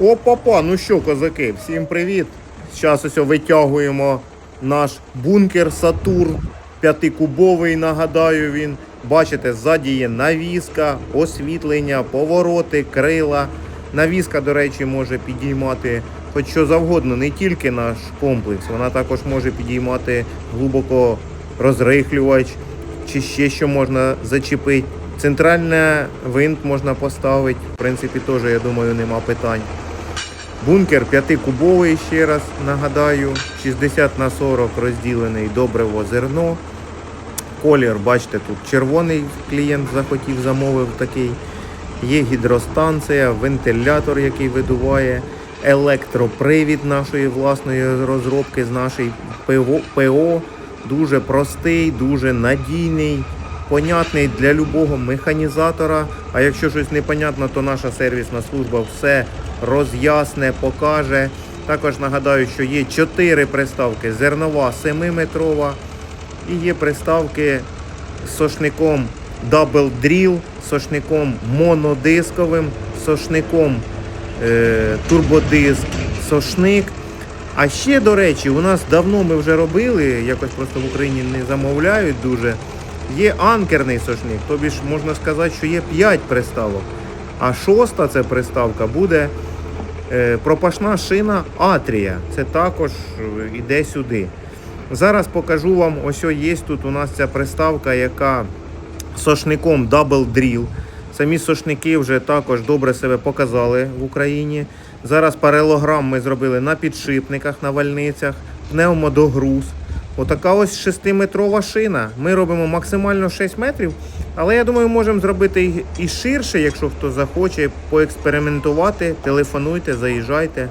Опа-па, ну що, козаки, всім привіт. Зараз ось витягуємо наш бункер Сатурн. П'ятикубовий, нагадаю він. Бачите, ззаді є навіска, освітлення, повороти, крила. Навіска, до речі, може підіймати хоч що завгодно, не тільки наш комплекс. Вона також може підіймати глибоко розрихлювач чи ще що можна зачепити. Центральний винт можна поставити. В принципі, теж, я думаю, нема питань. Бункер п'ятикубовий, ще раз нагадаю, 60 на 40 розділений добриво зерно. Колір, бачите, тут червоний клієнт захотів, замовив такий. Є гідростанція, вентилятор, який видуває, електропривід нашої власної розробки з нашої. ПО. Дуже простий, дуже надійний, понятний для любого механізатора. А якщо щось непонятно, то наша сервісна служба все роз'ясне, покаже. Також нагадаю, що є 4 приставки: зернова 7-метрова і є приставки з сошником Double Drill, сошником монодисковим, сошником е, турбодиск, сошник. А ще, до речі, у нас давно ми вже робили, якось просто в Україні не замовляють дуже. Є анкерний сошник, тобі ж можна сказати, що є 5 приставок. А шоста це приставка буде пропашна шина Атрія. Це також е, іде сюди. Зараз покажу вам, ось є тут у нас ця приставка, яка сошником Double Drill. Самі сошники вже також добре себе показали в Україні. Зараз паралелограм ми зробили на підшипниках, на вальницях, пневмодогруз. Отака ось 6-метрова шина. Ми робимо максимально 6 метрів, але я думаю, можемо зробити і- ширше, якщо хто захоче поекспериментувати. Телефонуйте, заїжджайте.